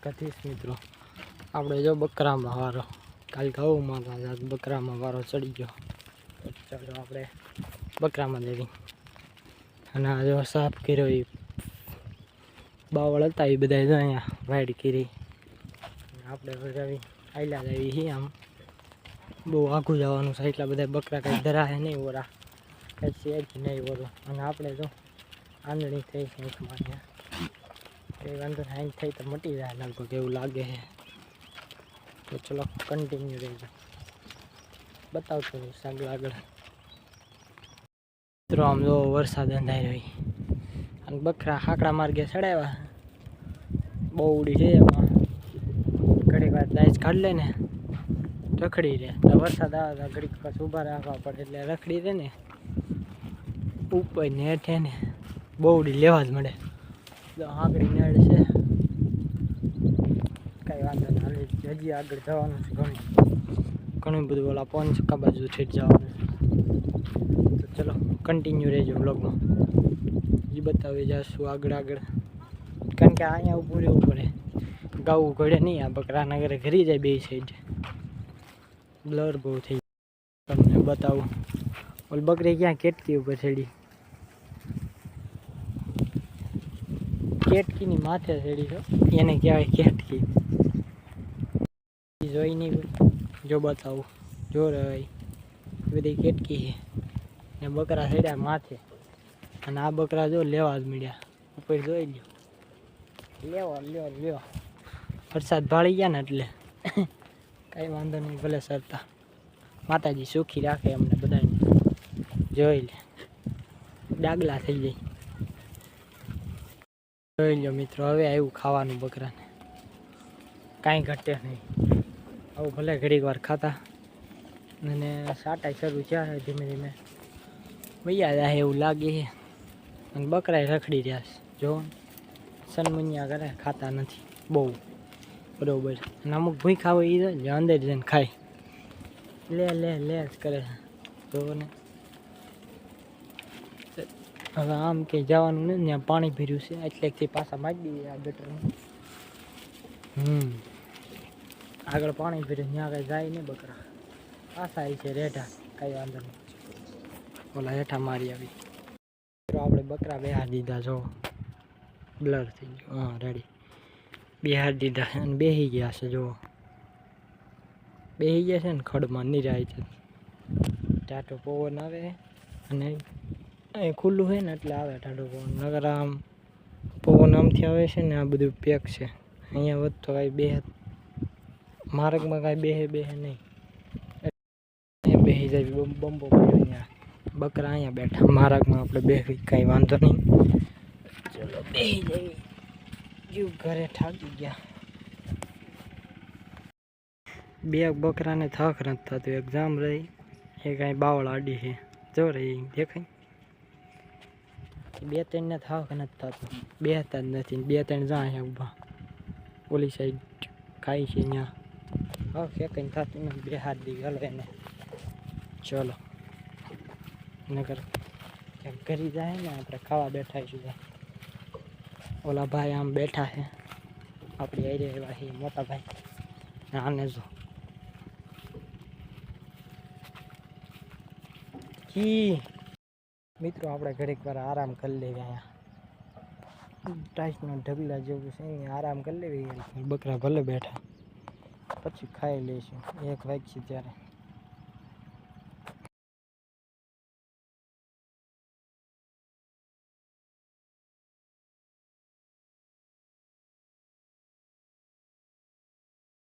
કથીશ મિત્રો. આપણે જો બકરામાં વારો. કાલ ઘઉંમાં બકરામાં વારો ચડી ગયો. ચાલો આપણે બકરામાં દેવી અને આ જો સાફ કર્યો એ બાવળ હતા એ બધા જો અહીંયા વાઈડ કરી. આપણે વગાવી આયલા આવી છીએ આમ. બહુ આઘું જવાનું છે, એટલા બધા બકરા કંઈ ધરાય નહીં ઓરા. કંઈ છે જ નહીં ઓરો. અને આપણે જો આંધળી થઈ છે એકમાં એ વાંધો હેંગ થઈ તો મટી જાય લગભગ એવું લાગે છે. તો ચલો કન્ટિન્યુ રહેજો. બતાવતો રહીશ આગળ આગળ. મિત્રો, આમ જો વરસાદ અંધાઈ રહી અને બકરા હાકડા માર્ગે ચડાવ્યા. બહુ ઉડી છે એમાં. ઘડીક વાર દાઈજ કાઢ લે ને, રખડી રહે તો વરસાદ આવે તો ઘડીક પાછું ઊભા રાખવા પડે, એટલે રખડી રહે ને, ઉપર ને હેઠે ને, બહુ ઉડી લેવા જ મળે. તો આગળ નેડ છે. કાંઈ વાંધો નહીં હાલી, હજી આગળ જવાનું છે ઘણું. ઘણું બધું ઓલા પંચકા બાજુ છે જવાનું તો ચલો કન્ટિન્યુ રહેજો બ્લોગમાં એ બતાવી જશું આગળ આગળ. કારણ કે અહીંયા ઊભું રહેવું પડે. ગાવું ઘડે નહીં, આ બકરા નગરે ઘરી જાય બે સાઈડ બ્લર બહુ થઈ તમને બતાવું. ઓલ બકરી ક્યાં કેટકી ઉપર ચડી? કેટકીની માથે ચડી છો એને કહેવાય કેટકી. જોઈ નહીં જો બતાવું. જો રે એ બધી કેટકી છે. ને બકરા ચડ્યા માથે. અને આ બકરા જો લેવા જ મળ્યા. ઉપર જોઈ લ્યો. લેવો, લ્યો લ્યો. વરસાદ ભાળી ગયા ને એટલે. કાંઈ વાંધો નહીં, ભલે સરતા. માતાજી સુખી રાખે અમને બધાને. જોઈ લે. ડાગલા થઈ જાય. જોઈ લો મિત્રો, હવે આવ્યું ખાવાનું બકરાને. કાંઈ ઘટે નહીં. આવું ભલે ઘડીક વાર ખાતા. અને સાટાઈ શરૂ થયા ધીમે ધીમે. વૈયા જાય એવું લાગે છે. અને બકરાએ રખડી રહ્યા છે. જો, સનમનિયા કરે ખાતા નથી. બહુ. બરોબર. અને અમુક ભૂખા હોય એ અંદર જઈને ખાય. લે લે લે જ કરે છે. જોવો ને. હવે આમ કે જવાનું નથી ત્યાં પાણી ભર્યું છે એટલેથી પાછા મારી દઈએ આ ગટરમાં હમ. આગળ પાણી ભર્યું, ત્યાં કંઈ જાય નહીં બકરા. પાછા આવી છે રેઢા, કઈ વાંધો નહીં. ઓલા હેઠા મારી આવી. આપણે બકરા બેહાર દીધા, જો. બ્લર થઈ ગયો. હા, રેડી. બેહાર દીધા છે અને બેસી ગયા છે જુઓ બેસી ગયા છે ને ખડમાં નિરાય છે ટાટો પવન આવે અને અહીં ખુલ્લું હોય ને એટલે આવે ઠાડો પવન. નગર આમ પવન આમથી આવે છે ને આ બધું પેક છે. અહીંયા વધતો કાંઈ બે માર્ગમાં કાંઈ બેહે બેહે નહીં. બેસી જાય બમ્બો પડ્યો અહીંયા. બકરા અહીંયા બેઠા. માર્ગમાં આપણે બેસી કાંઈ વાંધો નહીં. ચલો બેસી જઈએ જીવ ઘરે થાકી ગયા. બે બકરાને થાક નથી થતું. એક્ઝામ રહી. એ કાંઈ બાવળ આડી છે. જો રહી, દેખાય. બે ત્રણને થાક નથી થતું. બે હતા જ નથી. બે ત્રણ જા છે ઊભા. ઓલી સાઈડ ખાઈ છે ત્યાં હા ફેંકઈને થતું નથી. બે હાથ દી ગલે એને. ચલો. નગર ક્યાંક ઘરી જાય ને આપણે ખાવા બેઠા છીએ. ઓલા ભાઈ આમ બેઠા છે. આપણી આઈ એવા છે, મોટા ભાઈ. ને આને જો. કી? મિત્રો, આપણે ઘડીક વાર આરામ કરી લેવી અહીંયા. ટાઈસના ઢગલા જેવું છે, અહીંયા આરામ કરી લેવી. બકરા ભલે બેઠા, પછી ખાઈ લઈશું એક વાગશે ત્યારે.